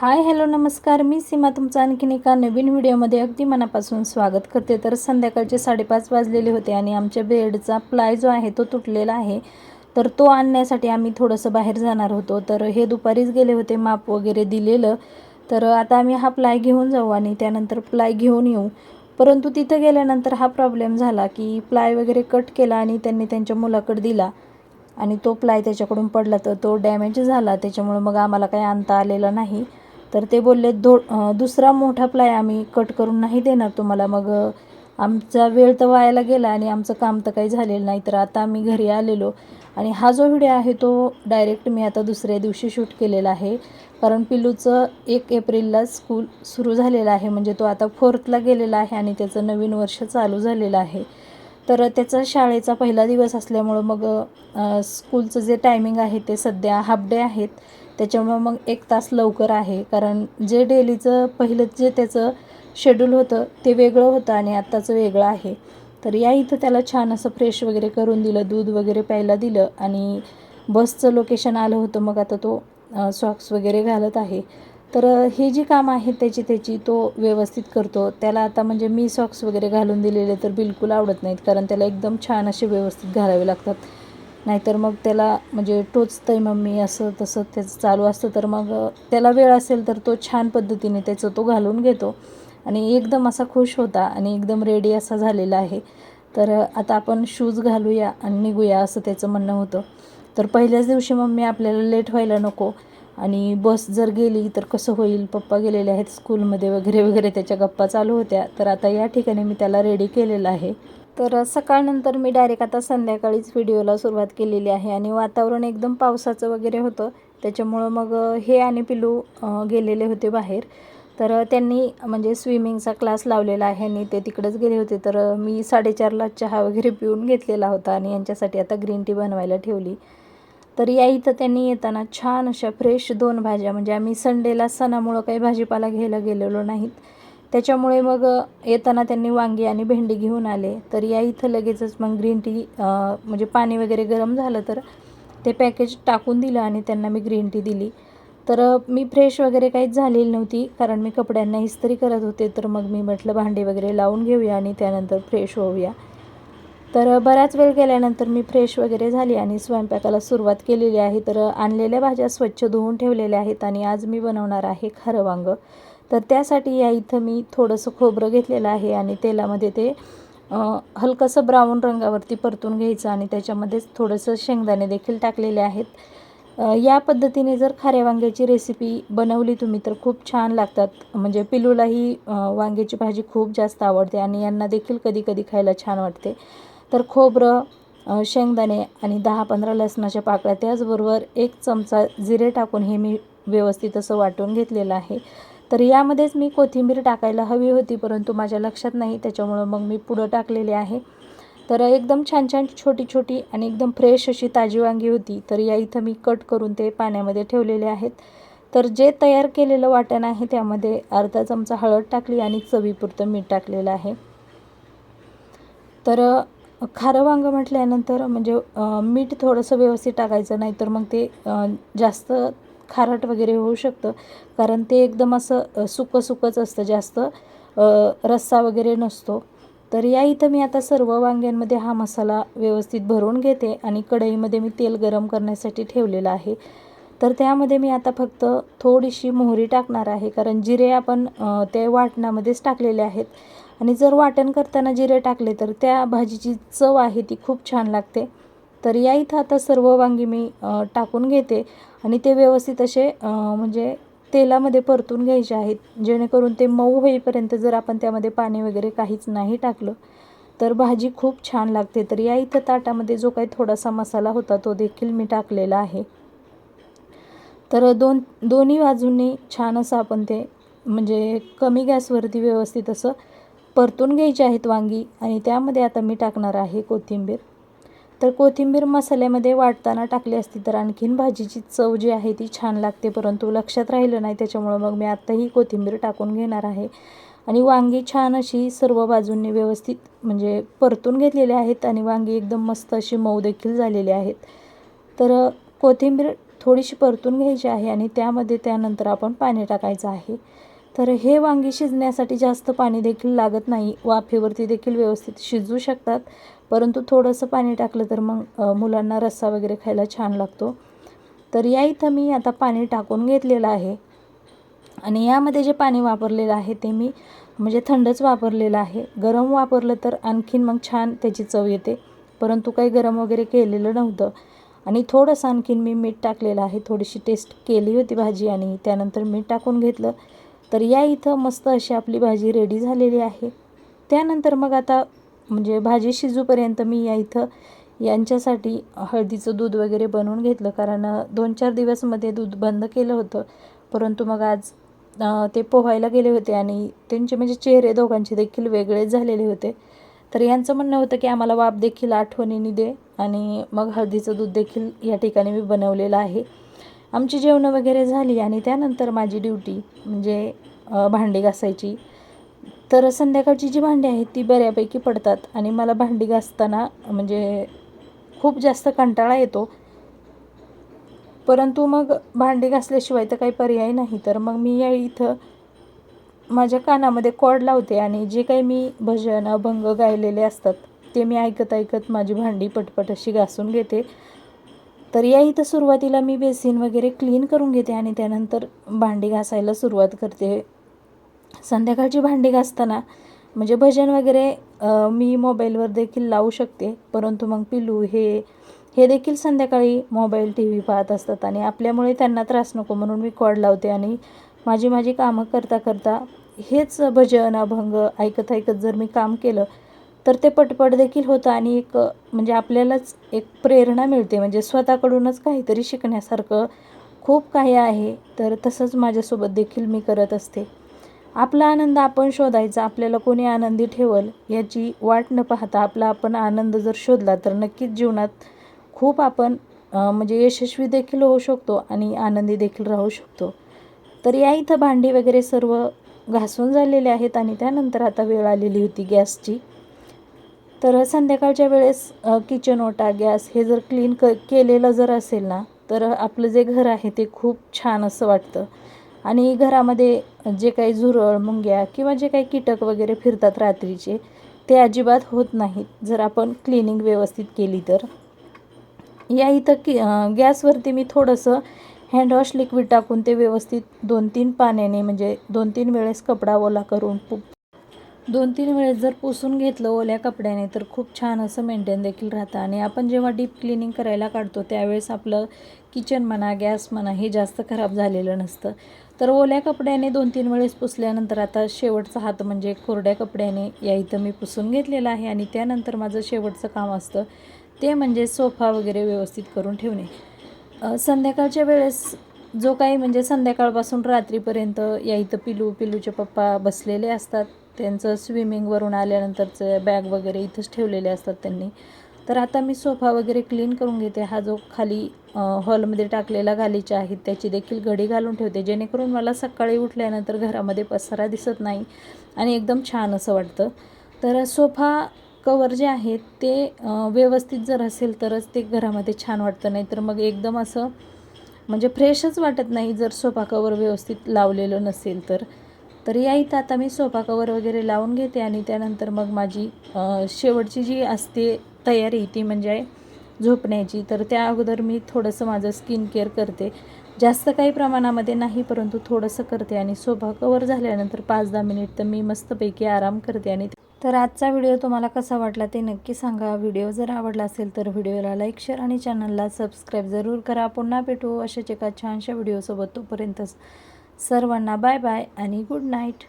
Hi hello नमस्कार. मी सीमा तुमचं आणखीन एका नवीन व्हिडिओमध्ये अगदी मनापासून स्वागत करते. तर संध्याकाळचे साडेपाच वाजलेले होते आणि आमच्या बेडचा प्लाय जो आहे तो तुटलेला आहे. तर तो आणण्यासाठी आम्ही थोडंसं बाहेर जाणार होतो. तर हे दुपारीच गेले होते माप वगैरे दिलेलं. तर आता आम्ही हा प्लाय घेऊन जाऊ आणि त्यानंतर प्लाय घेऊन येऊ. परंतु तिथं गेल्यानंतर हा प्रॉब्लेम झाला की प्लाय वगैरे कट केला आणि त्यांनी त्यांच्या मुलाकडे दिला. आणि तो प्लाय त्याच्याकडून पडला. तर तो डॅमेज झाला. त्याच्यामुळं मग आम्हाला काही आणता आलेलं नाही. तर ते बोलले दो दुसरा मोठा प्लाय आम्ही कट करून नाही देणार तुम्हाला. मग आमचा वेळ तर वायाला गेला आणि आमचं काम तर काही झालेलं नाही. तर आता आम्ही घरी आलेलो आणि हा जो व्हिडिओ आहे तो डायरेक्ट मी आता दुसऱ्या दिवशी शूट केलेला आहे. कारण पिल्लूचं एक एप्रिलला स्कूल सुरू झालेलं आहे. म्हणजे तो आता फोर्थला गेलेला आहे आणि त्याचं नवीन वर्ष चालू झालेलं आहे. तर त्याचा शाळेचा पहिला दिवस असल्यामुळं मग स्कूलचं जे टायमिंग आहे ते सध्या हाफ डे आहेत. त्याच्यामुळं मग एक तास लवकर आहे. कारण जे डेलीचं पहिलं जे त्याचं शेड्यूल होतं ते वेगळं होतं आणि आत्ताचं वेगळं आहे. तर या इथं त्याला छान असं फ्रेश वगैरे करून दिलं दूध वगैरे प्यायला दिलं आणि बसचं लोकेशन आलं होतं मग आता तो सॉक्स वगैरे घालत आहे. तर हे जी काम आहे त्याची त्याची तो व्यवस्थित करतो. त्याला आता म्हणजे मी सॉक्स वगैरे घालून दिलेले तर बिलकुल आवडत नाहीत कारण त्याला एकदम छान असे व्यवस्थित घालावे लागतात. नाहीतर मग त्याला म्हणजे टोचतं आहे मम्मी असं तसं त्याचं चालू असतं. तर मग त्याला वेळ असेल तर तो छान पद्धतीने त्याचं तो घालून घेतो. आणि एकदम असा खुश होता आणि एकदम रेडी असा झालेला आहे. तर आता आपण शूज घालूया आणि निघूया असं त्याचं म्हणणं होतं. तर पहिल्याच दिवशी मम्मी आपल्याला लेट व्हायला नको. आणि बस जर गेली तर कसं होईल? पप्पा गेलेले आहेत स्कूलमध्ये वगैरे वगैरे त्याच्या गप्पा चालू होत्या. तर आता या ठिकाणी मी त्याला रेडी केलेलं आहे. तर सकाळनंतर मी डायरेक्ट आता संध्याकाळीच व्हिडिओला सुरुवात केलेली आहे आणि वातावरण एकदम पावसाचं वगैरे होतं. त्याच्यामुळं मग हे आणि पिलू गेलेले होते बाहेर. तर त्यांनी म्हणजे स्विमिंगचा क्लास लावलेला आहे आणि ते तिकडेच गेले होते. तर मी साडेचारला चहा वगैरे पिऊन घेतलेला होता आणि यांच्यासाठी आता ग्रीन टी बनवायला ठेवली. तर या इथं त्यांनी येताना छान अशा फ्रेश दोन भाज्या म्हणजे आम्ही संडेला सणामुळं काही भाजीपाला घ्यायला गेलेलो नाहीत. त्याच्यामुळे मग येताना त्यांनी वांगी आणि भेंडी घेऊन आले. तर या इथं लगेचच मग ग्रीन टी म्हणजे पाणी वगैरे गरम झालं तर ते पॅकेज टाकून दिलं आणि त्यांना मी ग्रीन टी दिली. तर मी फ्रेश वगैरे काहीच झालेली नव्हती कारण मी कपड्यांना इस्त्री करत होते. तर मग मी म्हटलं भांडी वगैरे लावून घेऊया आणि त्यानंतर फ्रेश होऊया. तर बराच वेळ गेल्यानंतर मी फ्रेश वगैरे झाली आणि स्वयंपाकाला सुरुवात केलेली आहे. तर आणलेल्या भाज्या स्वच्छ धुवून ठेवलेल्या आहेत आणि आज मी बनवणार आहे खारं वांगं. तर त्यासाठी या इथं मी थोडंसं खोबरं घेतलेलं आहे आणि तेलामध्ये ते हलकंसं ब्राऊन रंगावरती परतून घ्यायचं आणि त्याच्यामध्येच थोडंसं शेंगदाणे देखील टाकलेले आहेत. या पद्धतीने जर खाऱ्या वांग्याची रेसिपी बनवली तुम्ही तर खूप छान लागतात. म्हणजे पिलूलाही वांग्याची भाजी खूप जास्त आवडते आणि यांना देखील कधी कधी खायला छान वाटते. तर खोबरं शेंगदाणे आणि दहा पंधरा लसणाच्या पाकळ्या त्याचबरोबर एक चमचा जिरे टाकून हे मी व्यवस्थित असं वाटून घेतलेलं आहे. तर यामध्येच मी कोथिंबीर टाकायला हवी होती परंतु माझ्या लक्षात नाही त्याच्यामुळं मग मी पुढं टाकलेली आहे. तर एकदम छान छान छोटी छोटी आणि एकदम फ्रेश अशी ताजी वांगी होती तर या इथं मी कट करून ते पाण्यामध्ये ठेवलेले आहेत. तर जे तयार केलेलं वाटण आहे त्यामध्ये अर्धा चमचा हळद टाकली आणि चवीपुरतं मीठ टाकलेलं आहे. तर खारं वांगं म्हटल्यानंतर म्हणजे मीठ थोडंसं व्यवस्थित टाकायचं नाही तर मग ते जास्त खारट वगैरे होऊ शकतं. कारण ते एकदम असं सुकं सुकंच असतं जास्त रस्सा वगैरे नसतो. तर या इथं मी आता सर्व वांग्यांमध्ये हा मसाला व्यवस्थित भरून घेते आणि कढईमध्ये मी तेल गरम करण्यासाठी ठेवलेलं आहे. तर त्यामध्ये मी आता फक्त थोडीशी मोहरी टाकणार आहे कारण जिरे आपण ते वाटणामध्येच टाकलेले आहेत. आणि जर वाटण करताना जिरे टाकले तर त्या भाजीची चव आहे ती खूप छान लागते. तर या इथं आता सर्व वांगी मी टाकून घेते आणि ते व्यवस्थित असे म्हणजे तेलामध्ये परतून घ्यायचे आहेत. जेणेकरून ते मऊ होईपर्यंत जर आपण त्यामध्ये पाणी वगैरे काहीच नाही टाकलं तर भाजी खूप छान लागते. तर या इथं ताटामध्ये जो काही थोडासा मसाला होता तो देखील मी टाकलेला आहे. तर दोन दोन्ही बाजूंनी छान असं आपण ते म्हणजे कमी गॅसवरती व्यवस्थित असं परतून घ्यायची आहेत वांगी आणि त्यामध्ये आता मी टाकणार आहे कोथिंबीर. तर कोथिंबीर मसाल्यामध्ये वाटताना टाकली असती तर आणखीन भाजीची चव जी आहे ती छान लागते परंतु लक्षात राहिलं नाही त्याच्यामुळं मग मी आत्ताही कोथिंबीर टाकून घेणार आहे. आणि वांगी छान अशी सर्व बाजूंनी व्यवस्थित म्हणजे परतून घेतलेली आहेत आणि वांगी एकदम मस्त अशी मऊ देखील झालेली आहेत. तर कोथिंबीर थोडीशी परतून घ्यायची आहे आणि त्यामध्ये त्यानंतर आपण पाणी टाकायचं आहे. तर हे वांगी शिजण्यासाठी जास्त पाणी देखील लागत नाही. वाफेवरती देखील व्यवस्थित शिजू शकतात. परंतु थोडंसं पाणी टाकलं तर मग मुलांना रस्सा वगैरे खायला छान लागतो. तर या इथं मी आता पाणी टाकून घेतलेलं आहे. आणि यामध्ये जे पाणी वापरलेलं आहे ते मी म्हणजे थंडच वापरलेलं आहे. गरम वापरलं तर आणखीन मग छान त्याची चव येते. परंतु काही गरम वगैरे केलेलं नव्हतं. आणि थोडंसं आणखीन मी मीठ टाकलेलं आहे. थोडीशी टेस्ट केली होती भाजी आणि त्यानंतर मीठ टाकून घेतलं. तर या इथं मस्त अशी आपली भाजी रेडी झालेली आहे. त्यानंतर मग आता म्हणजे भाजी शिजूपर्यंत मी या इथं यांच्यासाठी हळदीचं दूध वगैरे बनवून घेतलं. कारण दोन चार दिवसमध्ये दूध बंद केलं होतं. परंतु मग आज ते पोहायला गेले होते आणि त्यांचे म्हणजे चेहरे दोघांचे देखील वेगळेच झालेले होते. तर यांचं म्हणणं होतं की आम्हाला वाप देखील आठवणीने दे आणि मग हळदीचं दूध देखील या ठिकाणी मी बनवलेलं आहे. आमची जेवणं वगैरे झाली आणि त्यानंतर माझी ड्युटी म्हणजे भांडी घासायची. तर संध्याकाळची जी भांडी आहेत ती बऱ्यापैकी पडतात आणि मला भांडी घासताना म्हणजे खूप जास्त कंटाळा येतो. परंतु मग भांडी घासल्याशिवाय तर काही पर्याय नाही. तर मग मी या इथं माझ्या कानामध्ये कॉड लावते आणि जे काही मी भजन अभंग गायलेले असतात ते मी ऐकत ऐकत माझी भांडी पटपट अशी घासून घेते. तर या इथं सुरुवातीला मी बेसिन वगैरे क्लीन करून घेते आणि त्यानंतर भांडी घासायला सुरुवात करते. संध्याकाळची भांडी घासताना म्हणजे भजन वगैरे मी मोबाईलवर देखील लावू शकते. परंतु मग पिलू हे हे देखील संध्याकाळी मोबाईल टी व्ही पाहत असतात आणि आपल्यामुळे त्यांना त्रास नको म्हणून मी कॉड लावते आणि माझी माझी कामं करता करता हेच भजन अभंग ऐकत ऐकत जर मी काम केलं तर ते पटपट देखील होतं आणि एक म्हणजे आपल्यालाच एक प्रेरणा मिळते. म्हणजे स्वतःकडूनच काहीतरी शिकण्यासारखं खूप काही आहे. तर तसंच माझ्यासोबत देखील मी करत असते. आपला आनंद आपण शोधायचा आपल्याला कोणी आनंदी ठेवल याची वाट न पाहता आपला आपण आनंद जर शोधला तर नक्कीच जीवनात खूप आपण म्हणजे यशस्वी देखील होऊ शकतो आणि आनंदी देखील राहू शकतो. तर या इथं भांडी वगैरे सर्व घासून झालेले आहेत आणि त्यानंतर आता वेळ आलेली होती गॅसची. तर संध्याकाळच्या वेळेस किचन ओटा गॅस हे जर क्लीन क केलेलं जर असेल ना तर आपलं जे घर आहे ते खूप छान असं वाटतं. आणि घरामध्ये जे काही झुरळ मुंग्या किंवा जे काही कीटक वगैरे फिरतात रात्रीचे ते अजिबात होत नाहीत. जर आपण क्लिनिंग व्यवस्थित केली तर. या इथं की गॅसवरती मी थोडंसं हँडवॉश लिक्विड टाकून ते व्यवस्थित दोन तीन पाण्याने म्हणजे दोन तीन वेळेस कपडा ओला करून पु दोन तीन वेळेस जर पुसून घेतलं ओल्या कपड्याने तर खूप छान असं मेंटेन देखील राहतं. आणि आपण जेव्हा डीप क्लिनिंग करायला काढतो त्यावेळेस आपलं किचन म्हणा गॅस म्हणा हे जास्त खराब झालेलं नसतं. तर ओल्या कपड्याने दोन तीन वेळेस पुसल्यानंतर आता शेवटचा हात म्हणजे कोरड्या कपड्याने या इथं मी पुसून घेतलेला आहे. आणि त्यानंतर माझं शेवटचं काम असतं ते म्हणजे सोफा वगैरे व्यवस्थित करून ठेवणे. संध्याकाळच्या वेळेस जो काही म्हणजे संध्याकाळपासून रात्रीपर्यंत या इथं पिलू पिलूचे पप्पा बसलेले असतात. त्यांचं स्विमिंगवरून आल्यानंतरचं बॅग वगैरे इथंच ठेवलेले असतात त्यांनी. तर आता मी सोफा वगैरे क्लीन करून घेते. हा जो खाली हॉलमध्ये टाकलेला गालीचा आहे त्याची देखील घडी घालून ठेवते. जेणेकरून मला सकाळी उठल्यानंतर घरामध्ये पसारा दिसत नाही आणि एकदम छान असं वाटतं. तर सोफा कवर जे आहेत ते व्यवस्थित जर असेल तरच ते घरामध्ये छान वाटतं. नाही तर मग एकदम असं म्हणजे फ्रेशच वाटत नाही जर सोफा कवर व्यवस्थित लावलेलं नसेल तर. तर या इथं आता मी सोफा कवर वगैरे लावून घेते आणि त्यानंतर मग माझी शेवटची जी असते तयारी ती म्हणजे झोपण्याची. तर त्या अगोदर मी थोडंसं माझं स्किन केअर करते. जास्त काही प्रमाणामध्ये नाही परंतु थोडंसं करते आणि सोफा कवर झाल्यानंतर पाच दहा मिनिट तर मी मस्तपैकी आराम करते आणि तर आजचा व्हिडिओ तुम्हाला कसा वाटला ते नक्की सांगा. व्हिडिओ जर आवडला असेल तर व्हिडिओला लाईक शेअर आणि चॅनलला सबस्क्राईब जरूर करा. पुन्हा भेटू अशाच एका छानशा व्हिडिओसोबत तोपर्यंतच. सर्वांना बाय बाय आणि गुड नाईट.